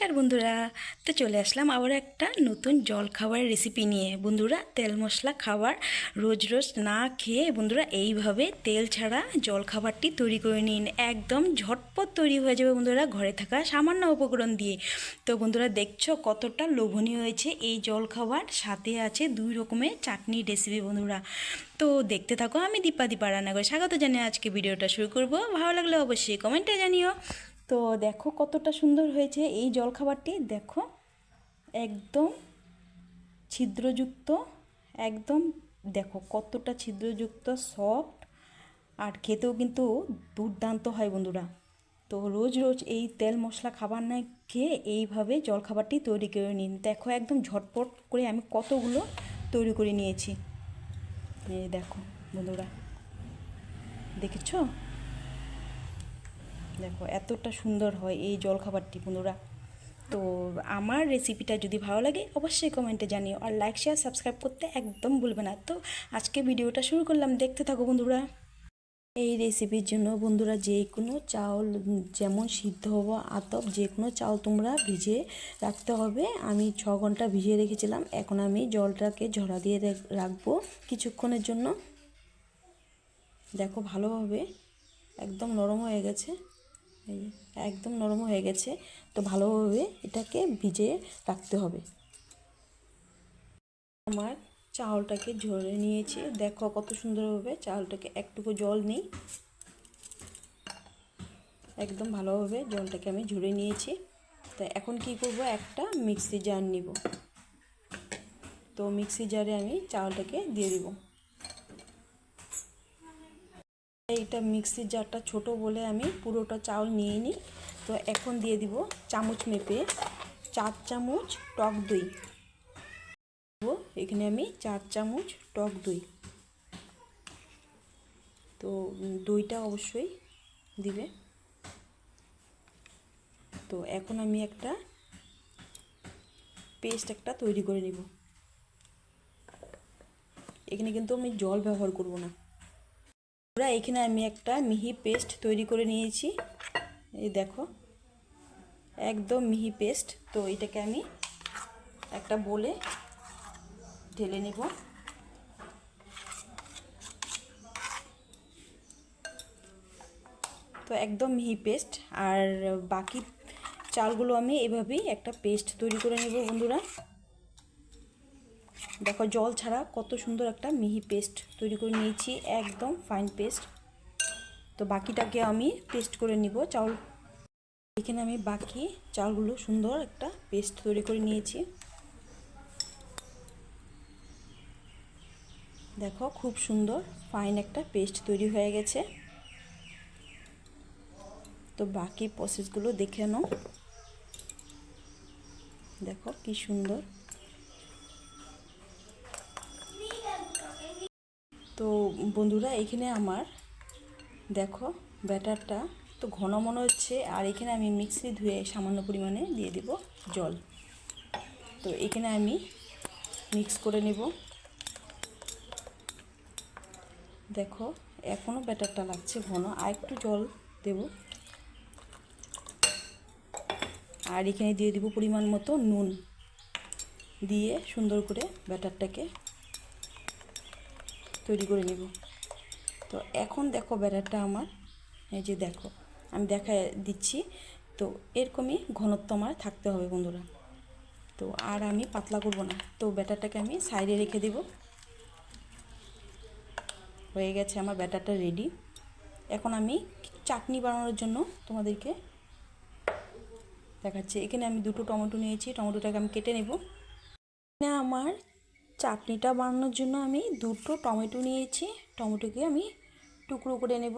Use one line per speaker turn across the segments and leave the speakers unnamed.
নমস্কার বন্ধুরা, তো চলে আসলাম আবার একটা নতুন জল খাবার রেসিপি নিয়ে। বন্ধুরা, তেল মশলা খাবার রোজ রোজ না খেয়ে বন্ধুরা এইভাবে তেল ছাড়া জল খাবারটি তৈরি করে নিন। একদম ঝটপট তৈরি হয়ে যাবে বন্ধুরা ঘরে থাকা সামান্য উপকরণ দিয়ে। তো বন্ধুরা দেখছ কতটা লোভনীয় হয়েছে এই জল খাবার সাথে আছে দুই রকমের চাটনি রেসিপি বন্ধুরা। তো দেখতে থাকো, আমি দীপা দীপা রান্না করে স্বাগত জানিয়ে আজকে ভিডিওটা শুরু করব। ভালো লাগলে অবশ্যই কমেন্টে জানিও। তো দেখো কতটা সুন্দর হয়েছে এই জলখাবারটি। দেখো, একদম ছিদ্রযুক্ত, একদম দেখো কতটা ছিদ্রযুক্ত সফট আর খেতেও কিন্তু দুর্দান্ত হয় বন্ধুরা। তো রোজ রোজ এই তেল মশলা খাবার না খেয়ে এইভাবে জলখাবারটি তৈরি করে নিন। দেখো একদম ঝটপট করে আমি কতগুলো তৈরি করে নিয়েছি। এই দেখো বন্ধুরা, দেখেছ? দেখো, এতটা সুন্দর হয় এই জলখাবারটি বন্ধুরা। তো আমার রেসিপিটা যদি ভালো লাগে, অবশ্যই কমেন্টে জানিও আর লাইক শেয়ার সাবস্ক্রাইব করতে একদম ভুলবে না। তো আজকে ভিডিওটা শুরু করলাম। দেখতে থাকো বন্ধুরা। এই রেসিপির জন্য বন্ধুরা যে কোনো চাউল, যেমন সিদ্ধ হব আতপ, যে কোনো চাউল তোমরা ভিজিয়ে রাখতে হবে। আমি ছ ঘণ্টা ভিজিয়ে রেখেছিলাম। এখন আমি জলটাকে ঝরা দিয়ে রাখব কিছুক্ষণের জন্য। দেখো ভালোভাবে একদম নরম হয়ে গেছে। এই একদম নরম হয়ে গেছে, তো ভালোভাবে এটাকে ভিজে রাখতে হবে। আমার চাউলটাকে ঝরে নিয়েছি। দেখো কত সুন্দরভাবে চাউলটাকে একটুকু জল নেই। একদম ভালোভাবে জলটাকে আমি ঝরে নিয়েছি। তো এখন কি করব? একটা মিক্সি জার নিব। তো মিক্সি জারে আমি চাউলটাকে দিয়ে দিব। এইটা মিক্সির জারটা ছোট বলে আমি পুরোটা চাউল নিয়ে নিই। তো এখন দিয়ে দিব চামচ মেপে চার চামচ টক দই। এখানে আমি চার চামচ টক দই। তো দইটা অবশ্যই দিবে। তো এখন আমি একটা পেস্ট একটা তৈরি করে নিব। এখানে কিন্তু আমি জল ব্যবহার করব না। এখানে আমি একটা মিহি পেস্ট তৈরি করে নিয়েছি। এই দেখো, একদম মিহি পেস্ট। তো এটাকে আমি একটা বলে ঢেলে নেব। তো একদম মিহি পেস্ট। আর বাকি চালগুলো আমি এভাবেই একটা পেস্ট তৈরি করে নেব বন্ধুরা। দেখো জল ছাড়া কত সুন্দর একটা মিহি পেস্ট তৈরি করে নিয়েছি, একদম ফাইন পেস্ট। তো বাকিটাকে আমি পেস্ট করে নিব, চাউল। এখানে আমি বাকি চালগুলো সুন্দর একটা পেস্ট তৈরি করে নিয়েছি। দেখো খুব সুন্দর ফাইন একটা পেস্ট তৈরি হয়ে গেছে। তো বাকি প্রসেসগুলো দেখে নাও। দেখো কি সুন্দর। তো বন্ধুরা, এখানে আমার, দেখো, ব্যাটারটা তো ঘন মনে হচ্ছে, আর এখানে আমি মিক্সি ধুয়ে সামান্য পরিমাণে দিয়ে দেব জল। তো এখানে আমি মিক্স করে নেব। দেখো এখনও ব্যাটারটা লাগছে ঘন, আর একটু জল দেব। আর এখানে দিয়ে দেব পরিমাণ মতো নুন, দিয়ে সুন্দর করে ব্যাটারটাকে তৈরি করে নেব। তো এখন দেখো ব্যাটারটা আমার। এই যে দেখো, আমি দেখা দিচ্ছি। তো এরকমই ঘনত্ব আমার থাকতে হবে বন্ধুরা। তো আর আমি পাতলা করব না। তো ব্যাটারটাকে আমি সাইডে রেখে দেব। হয়ে গেছে আমার ব্যাটারটা রেডি এখন আমি চাটনি বানানোর জন্য তোমাদেরকে দেখাচ্ছি। এখানে আমি দুটো টমেটো নিয়েছি। টমেটোটাকে আমি কেটে নেব। আমার চাটনিটা বানানোর জন্য আমি দুটো টমেটো নিয়েছি। টমেটোকে আমি টুকরো করে নেব।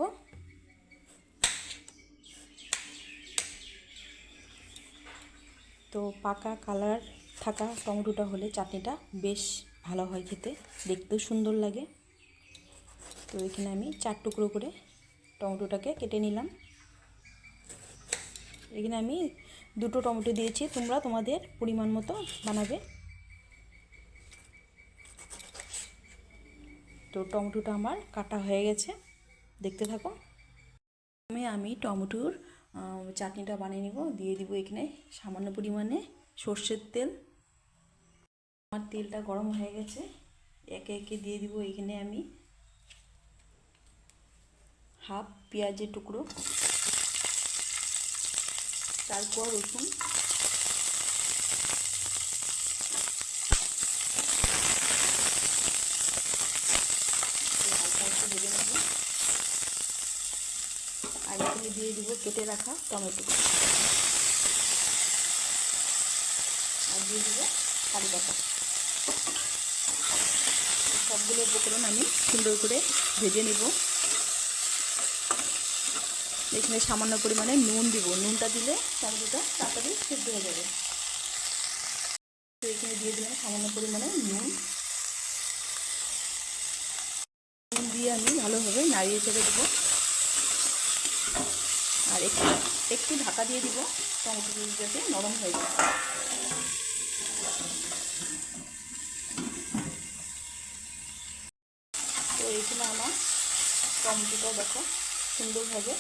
তো পাকা কালার থাকা টমেটোটা হলে চাটনিটা বেশ ভালো হয় খেতে, দেখতেও সুন্দর লাগে। তো এখানে আমি চার টুকরো করে টমেটোটাকে কেটে নিলাম। এখানে আমি দুটো টমেটো দিয়েছি, তোমরা তোমাদের পরিমাণ মতো বানাবে। তো টমেটোটা আমার কাটা হয়ে গেছে। দেখতে থাকো আমি আমি টমেটোর চাটনিটা বানিয়ে নিব। দিয়ে দিব এখানে সামান্য পরিমাণে সর্ষের তেল। আমার তেলটা গরম হয়ে গেছে। একে একে দিয়ে দিব এখানে আমি হাফ পেঁয়াজের টুকরো কোয়া রসুন একটু হালকা একটু ভেজে নেব আর এখানে দিয়ে দিব কেটে রাখা টমেটো। আর দিয়ে দিব কারি পাতা। সবগুলো উপকরণ আমি সুন্দর করে ভেজে নিব। এখানে সামান্য পরিমাণে নুন দিব। নুনটা দিলে টমেটোটা তাড়াতাড়ি সেদ্ধ হয়ে যাবে। এখানে দিয়ে দিলাম সামান্য পরিমাণে নুন। নুন দিয়ে আমি ভালোভাবে নাড়িয়ে ছেড়ে দেবো। আর একটু একটু ঢাকা দিয়ে দিব, টমেটো যাতে নরম হয়ে যায় তো এইখানে আমার টমেটোটাও দেখো সুন্দরভাবে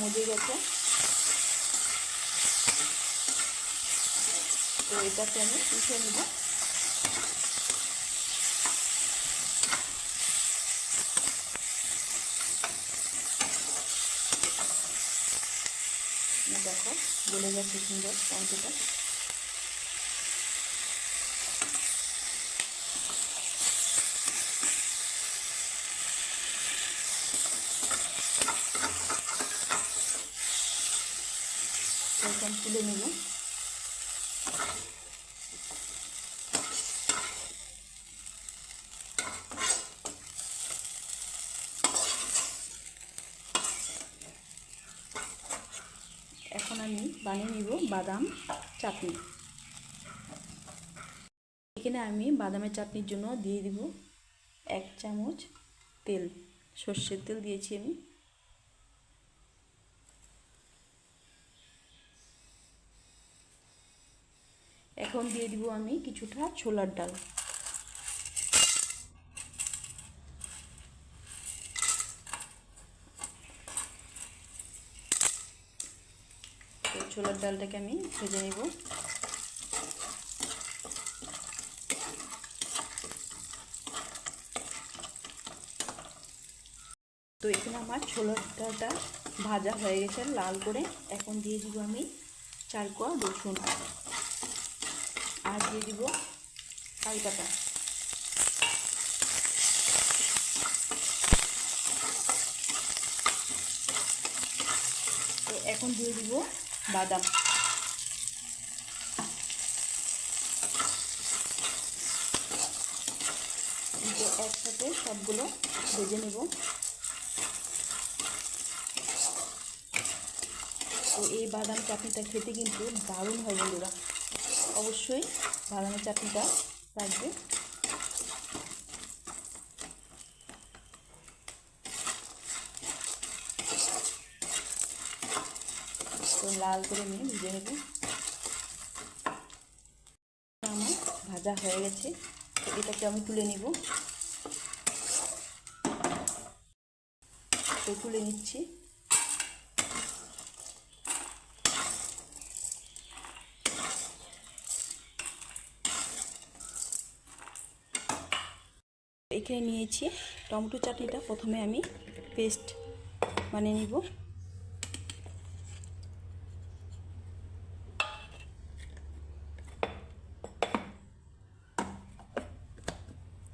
মজে গেছে। তো এটাকে আমি উঠে নেব দেখো গলে যাচ্ছে সুন্দর টমেটোটা এরকম তুলে নেব এখন আমি বানিয়ে নিব বাদাম চাটনি। এখানে আমি বাদামের চাটনির জন্য দিয়ে দিব এক চামচ তেল, সর্ষের তেল দিয়েছি আমি। এখন দিয়ে দিব আমি কিছুটা ছোলার ডাল। ছোলার ডালটাকে আমি ভেজে নেব। তো এখানে আমার ছোলার ডালটা ভাজা হয়ে গেছে, লাল করে। এখন দিয়ে দিব আমি চার কোয়া রসুন। আর দিয়ে দিব কারি পাতা এখন দিয়ে দিব বাদাম। একসাথে সবগুলো ভেজে নেব। তো এই বাদাম চাটনিটা খেতে কিন্তু দারুণ হয় বন্ধুরা। অবশ্যই বাদামের চাটনিটা রাখবে তো লাল করে নিয়ে ভেজে নেব। আমার ভাজা হয়ে গেছে, এটাকে আমি তুলে নিব। তো তুলে নিচ্ছি। এখানে নিয়েছি টমেটো চাটনিটা, প্রথমে আমি পেস্ট বানিয়ে নিব।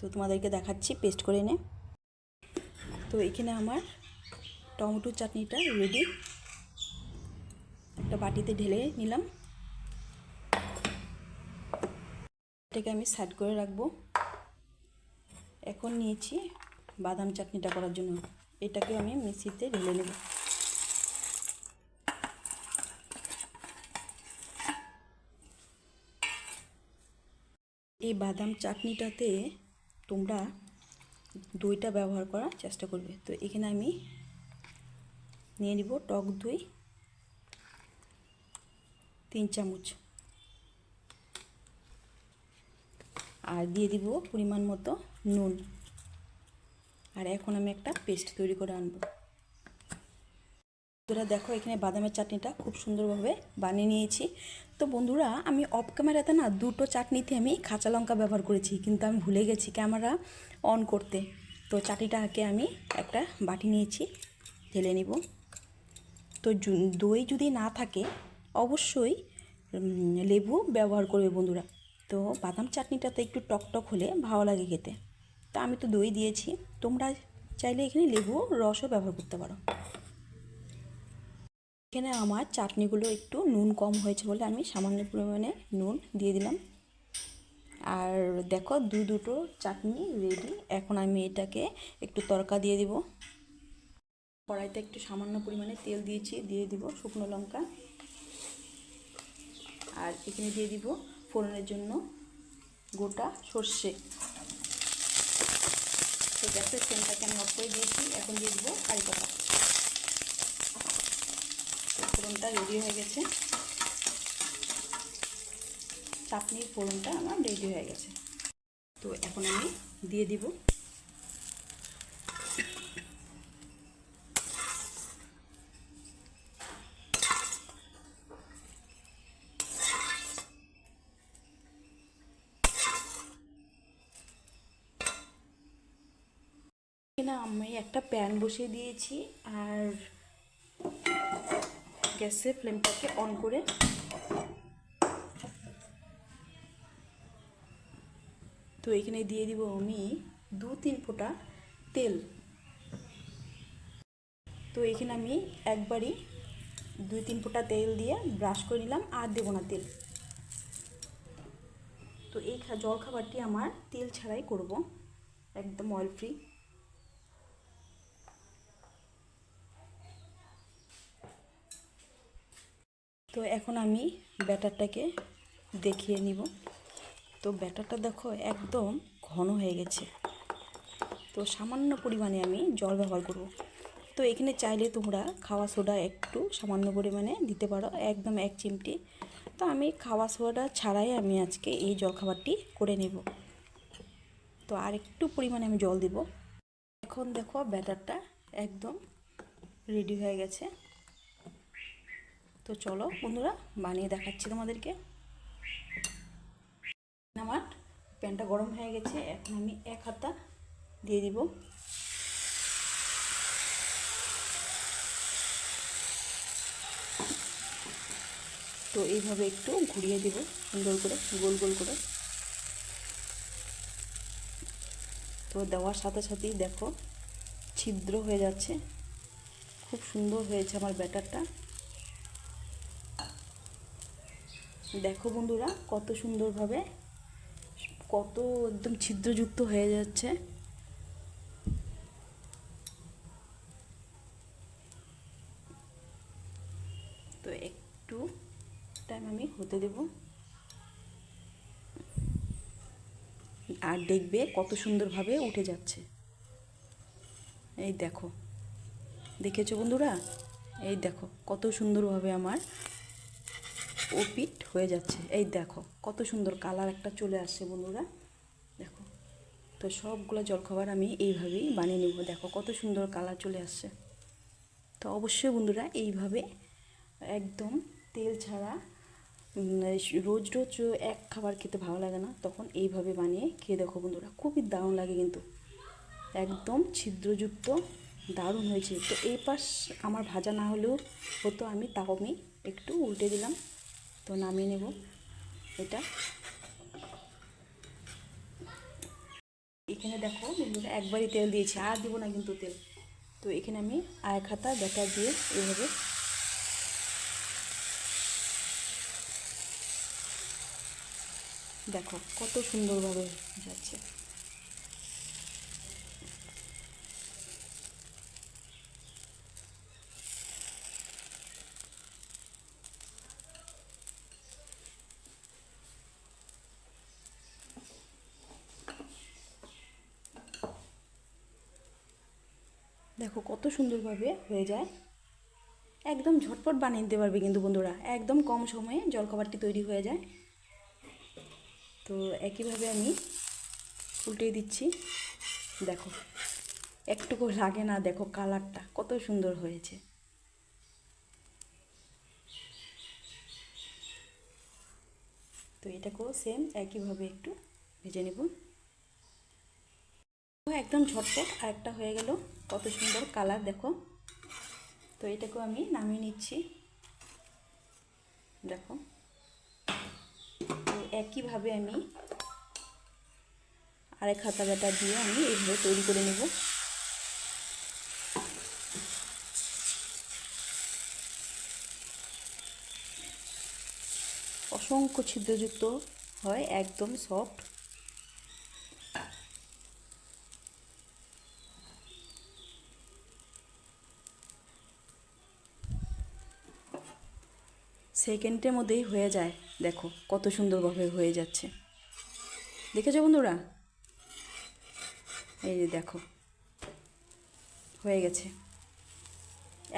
তো তোমাদেরকে দেখাচ্ছি পেস্ট করে নে। তো এখানে আমার টমেটো চাটনিটা রেডি একটা বাটিতে ঢেলে নিলাম। এটাকে আমি সাইড করে রাখব। এখন নিয়েছি বাদাম চাটনিটা করার জন্য। এটাকে আমি মিক্সিতে ঢেলে নেব। এই বাদাম চাটনিটাতে তোমরা দইটা ব্যবহার করার চেষ্টা করবে। তো এখানে আমি নিয়ে নিব টক দই, তিন চামচ। আর দিয়ে দিব পরিমাণ মতো নুন। আর এখন আমি একটা পেস্ট তৈরি করে আনব। বন্ধুরা, দেখো এখানে বাদামের চাটনিটা খুব সুন্দরভাবে বানিয়ে নিয়েছি। তো বন্ধুরা, আমি অফ ক্যামেরাতে না দুটো চাটনিতে আমি কাঁচা লঙ্কা ব্যবহার করেছি, কিন্তু আমি ভুলে গেছি ক্যামেরা অন করতে। তো চাটনিটাকে আমি একটা বাটি নিয়েছি, ঢেলে নিব। তো দই যদি না থাকে, অবশ্যই লেবু ব্যবহার করবে বন্ধুরা। তো বাদাম চাটনিটাতে একটু টকটক হলে ভালো লাগে খেতে। তো আমি তো দই দিয়েছি, তোমরা চাইলে এখানে লেবু রসও ব্যবহার করতে পারো। এখানে আমার চাটনিগুলো একটু নুন কম হয়েছে বলে আমি সামান্য পরিমাণে নুন দিয়ে দিলাম। আর দেখো দু দুটো চাটনি রেডি এখন আমি এটাকে একটু তরকা দিয়ে দিব। কড়াইতে একটু সামান্য পরিমাণে তেল দিয়েছি, দিয়ে দিব শুকনো লঙ্কা। আর এখানে দিয়ে দিব ফোড়নের জন্য গোটা সর্ষে। তো গ্যাসের ফ্লেমটাকে আমি অফ করে দিয়েছি এখন দিয়ে দিব কারি পাতা তো ফোড়নটা রেডি হয়ে গেছে। চাটনির ফোড়নটা আমার রেডি হয়ে গেছে। তো এখন আমি দিয়ে দিব। এখানে আমি একটা প্যান বসিয়ে দিয়েছি আর গ্যাসের ফ্লেমটাকে অন করে তো এখানে দিয়ে দিব আমি দু তিন ফোঁটা তেল। তো এখানে আমি একবারই দুই তিন ফোঁটা তেল দিয়ে ব্রাশ করে নিলাম আর দেবো না তেল। তো এই জলখাবারটি আমার তেল ছাড়াই করব, একদম অয়েল ফ্রি তো এখন আমি ব্যাটারটাকে দেখিয়ে নিব। তো ব্যাটারটা দেখো একদম ঘন হয়ে গেছে। তো সামান্য পরিমাণে আমি জল ব্যবহার করব। তো এখানে চাইলে তোমরা খাওয়া সোডা একটু সামান্য পরিমাণে দিতে পারো, একদম এক চিমটি। তো আমি খাওয়া সোডা ছাড়াই আমি আজকে এই জলখাবারটি করে নেব। তো আর একটু পরিমাণে আমি জল দিব। এখন দেখো ব্যাটারটা একদম রেডি হয়ে গেছে। তো চলো বন্ধুরা, বানিয়ে দেখাচ্ছি তোমাদেরকে। আমার প্যানটা গরম হয়ে গেছে, এখন আমি এক হাতা দিয়ে দিব। তো এইভাবে একটু ঘুরিয়ে দিব, সুন্দর করে, গোল গোল করে। তো দেওয়ার সাথে সাথেই দেখো, ছিদ্র হয়ে যাচ্ছে। খুব সুন্দর হয়েছে আমার ব্যাটারটা। দেখো বন্ধুরা, কত সুন্দরভাবে, কত একদম ছিদ্রযুক্ত হয়ে যাচ্ছে। তো একটু টাইম আমি হতে দেব। আর দেখবে কত সুন্দরভাবে উঠে যাচ্ছে। এই দেখো, দেখেছ বন্ধুরা? এই দেখো, কত সুন্দরভাবে আমার ওপিট হয়ে যাচ্ছে। এই দেখো, কত সুন্দর কালার একটা চলে আসছে বন্ধুরা। দেখো, তো সবগুলো জলখাবার আমি এইভাবেই বানিয়ে নেব। দেখো, কত সুন্দর কালার চলে আসছে। তো অবশ্যই বন্ধুরা, এইভাবে একদম তেল ছাড়া রোজ রোজ এক খাবার খেতে ভালো লাগে না, তখন এইভাবে বানিয়ে খেয়ে দেখো বন্ধুরা, খুবই দারুণ লাগে কিন্তু। একদম ছিদ্রযুক্ত, দারুণ হয়েছে। তো এই পাশ আমার ভাজা না হলেও হতো আমি, তাও আমি একটু উল্টে দিলাম। তো নামিয়ে নেব এটা। এখানে দেখো একবারই তেল দিয়েছি, আর দেবো না কিন্তু তেল। তো এখানে আমি আয় খাতা ব্যাটার দিয়ে এইভাবে দেখো কত সুন্দরভাবে যাচ্ছে। দেখো কত সুন্দরভাবে হয়ে যায়। একদম ঝটপট বানিয়ে দিতে পারবে কিন্তু বন্ধুরা, একদম কম সময়ে জলখাবারটি তৈরি হয়ে যায়। তো একইভাবে আমি উল্টে দিচ্ছি। দেখো, একটুকু লাগে না, দেখো কালারটা কত সুন্দর হয়েছে। তো এটাকেও সেম একইভাবে একটু ভেজে নেব। একদম ঝটপট আরেকটা হয়ে গেল। কত সুন্দর কালার, দেখো। তো এটাকেও আমি নামিয়ে নিচ্ছি। দেখো। তো একইভাবে আমি আরেক হাতা ব্যাটা দিয়ে আমি এইভাবে তৈরি করে নেব। অসংখ্য ছিদ্রযুক্ত হয়, একদম সফট। সেকেন্ডের মধ্যেই হয়ে যায়। দেখো, কত সুন্দরভাবে হয়ে যাচ্ছে। দেখেছ বন্ধুরা? এই যে দেখো, হয়ে গেছে।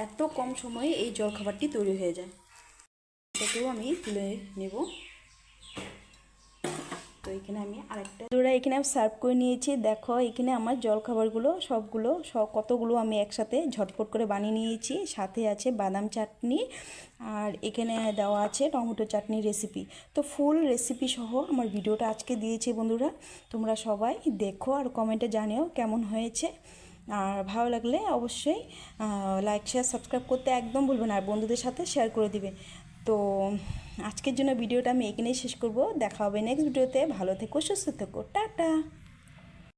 এত কম সময়ে এই জলখাবারটি তৈরি হয়ে যায়। এটাকেও আমি তুলে নেব। এখানে আমি আরেকটা বন্ধুরা এখানে আমি সার্ভ করে নিয়েছি। দেখো, এখানে আমার জলখাবারগুলো, সবগুলো, সব কতগুলো আমি একসাথে ঝটপট করে বানিয়ে নিয়েছি। সাথে আছে বাদাম চাটনি আর এখানে দেওয়া আছে টমেটো চাটনি রেসিপি তো ফুল রেসিপি সহ আমার ভিডিওটা আজকে দিয়েছি বন্ধুরা। তোমরা সবাই দেখো আর কমেন্টে জানিও কেমন হয়েছে। আর ভালো লাগলে অবশ্যই লাইক শেয়ার সাবস্ক্রাইব করতে একদম ভুলবে না। আর বন্ধুদের সাথে শেয়ার করে দিবে। তো আজকের জন্য ভিডিওটা আমি এখানেই শেষ করব। দেখা হবে নেক্সট ভিডিওতে ভালো থেকো, সুস্থ থেকো। টাটা!